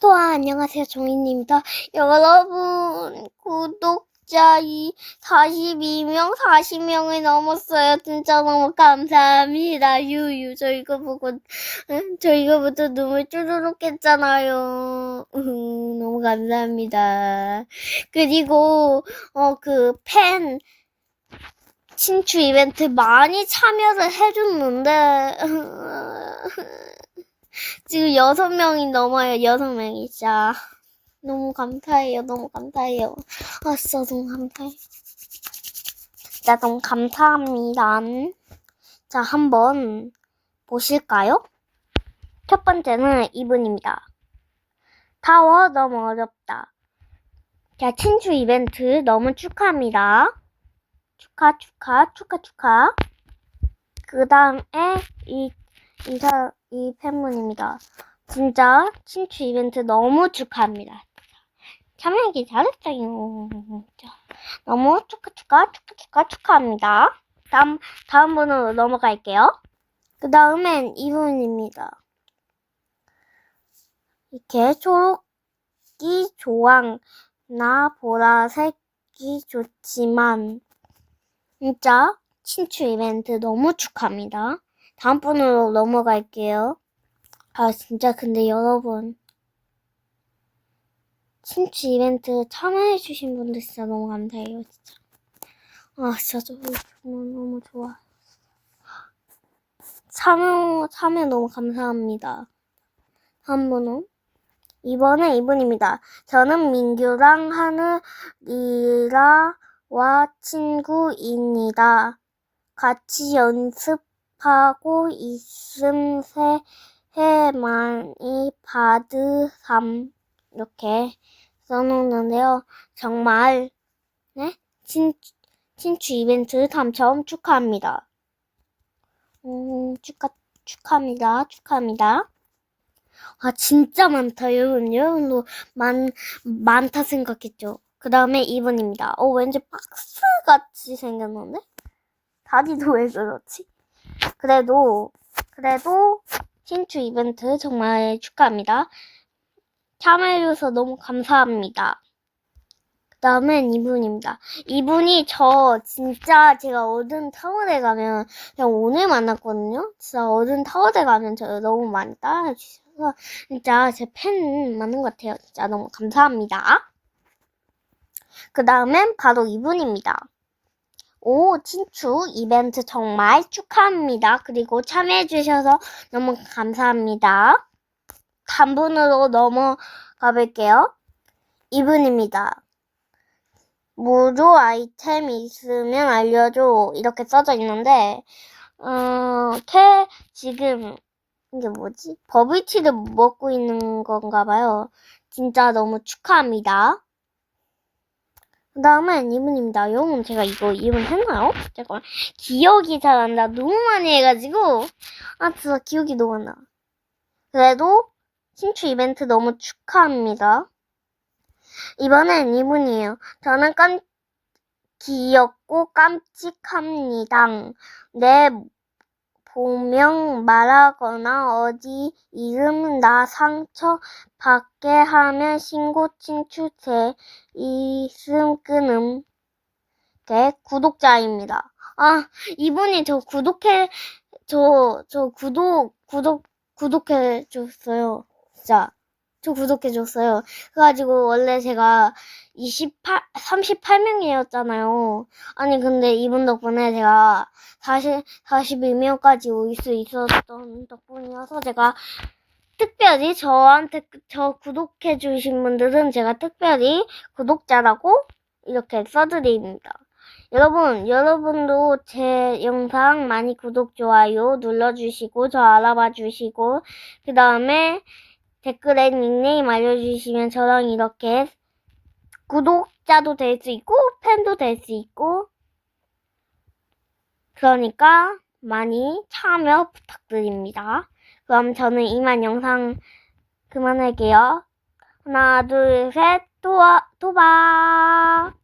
또한 안녕하세요 종이님입니다. 여러분 구독자 이 42명 40명이 넘었어요. 진짜 너무 감사합니다. 유유 저 이거 보고 응? 저 이거부터 눈물 쭈르륵 했잖아요. 너무 감사합니다. 그리고 어 그 팬 친추 이벤트 많이 참여를 해줬는데 지금 여섯 명이 넘어요. 여섯 명이 진짜 너무 감사해요. 너무 감사해요. 아 진짜 너무 감사해. 진짜 너무 감사합니다. 자 한번 보실까요? 첫 번째는 이분입니다. 타워 너무 어렵다. 자 친추 이벤트 너무 축하합니다. 축하 축하 축하 축하. 그 다음에 이 인사 이 팬분입니다. 진짜 친추 이벤트 너무 축하합니다. 참여하기 잘했어요. 너무 축하 축하 축하 축하 축하합니다. 다음 다음 분으로 넘어갈게요. 그 다음엔 이분입니다. 이렇게 초록이 좋아 나 보라색이 좋지만 진짜 친추 이벤트 너무 축하합니다. 다음 분으로 넘어갈게요. 아, 진짜 근데 여러분. 친추 이벤트 참여해주신 분들 진짜 너무 감사해요, 진짜. 아, 진짜 저 정말 너무 좋아. 참여, 참여 너무 감사합니다. 다음 분은? 이번에 이분입니다. 저는 민규랑 하늘이라와 친구입니다. 같이 연습 하고 있음 새 해 많이 받으삼 이렇게 써놓는데요. 정말 네 친, 친추 이벤트 당첨 축하합니다. 음, 축하 축하합니다. 축하합니다. 아 진짜 많다 여러분 여러분도 많 많다 생각했죠. 그 다음에 2번입니다. 어 왠지 박스 같이 생겼는데 다리도 왜 그렇지? 그래도 그래도 친추 이벤트 정말 축하합니다. 참여해줘서 너무 감사합니다. 그 다음엔 이분입니다. 이분이 저 진짜 제가 어른 타워에 가면 그냥 오늘 만났거든요. 진짜 어른 타워에 가면 저 너무 많이 따라주셔서 진짜 제 팬 많은 것 같아요. 진짜 너무 감사합니다. 그 다음엔 바로 이분입니다. 오, 친추 이벤트 정말 축하합니다. 그리고 참여해주셔서 너무 감사합니다. 다음 분으로 넘어가 볼게요. 이분입니다. 무료 아이템 있으면 알려줘. 이렇게 써져 있는데, 어, 캐, 지금, 이게 뭐지? 버블티를 먹고 있는 건가 봐요. 진짜 너무 축하합니다. 그 다음은 이분입니다. 여러분, 제가 이거 이분 했나요? 잠깐 기억이 잘 안 나. 너무 많이 해가지고. 아, 진짜 기억이 너무 안 나. 그래도, 친추 이벤트 너무 축하합니다. 이번엔 이분이에요. 저는 깜, 귀엽고 깜찍합니다. 내 보명 말하거나 어디 이름 나 상처 받게 하면 신고 친추 제 이름 끊음. 게 구독자입니다. 아, 이분이 저 구독해, 저, 저 구독, 구독, 구독해 줬어요. 진짜. 저 구독해 줬어요. 그래가지고 원래 제가 28, 38명이었잖아요. 아니, 근데 이분 덕분에 제가 40, 42명까지 올 수 있었던 덕분이어서 제가 특별히 저한테, 그- 저 구독해 주신 분들은 제가 특별히 구독자라고 이렇게 써드립니다. 여러분, 여러분도 제 영상 많이 구독, 좋아요 눌러주시고, 저 알아봐 주시고, 그 다음에 댓글에 닉네임 알려주시면 저랑 이렇게 구독자도 될 수 있고, 팬도 될 수 있고, 그러니까 많이 참여 부탁드립니다. 그럼 저는 이만 영상 그만할게요. 하나, 둘, 셋, 도와, 도박!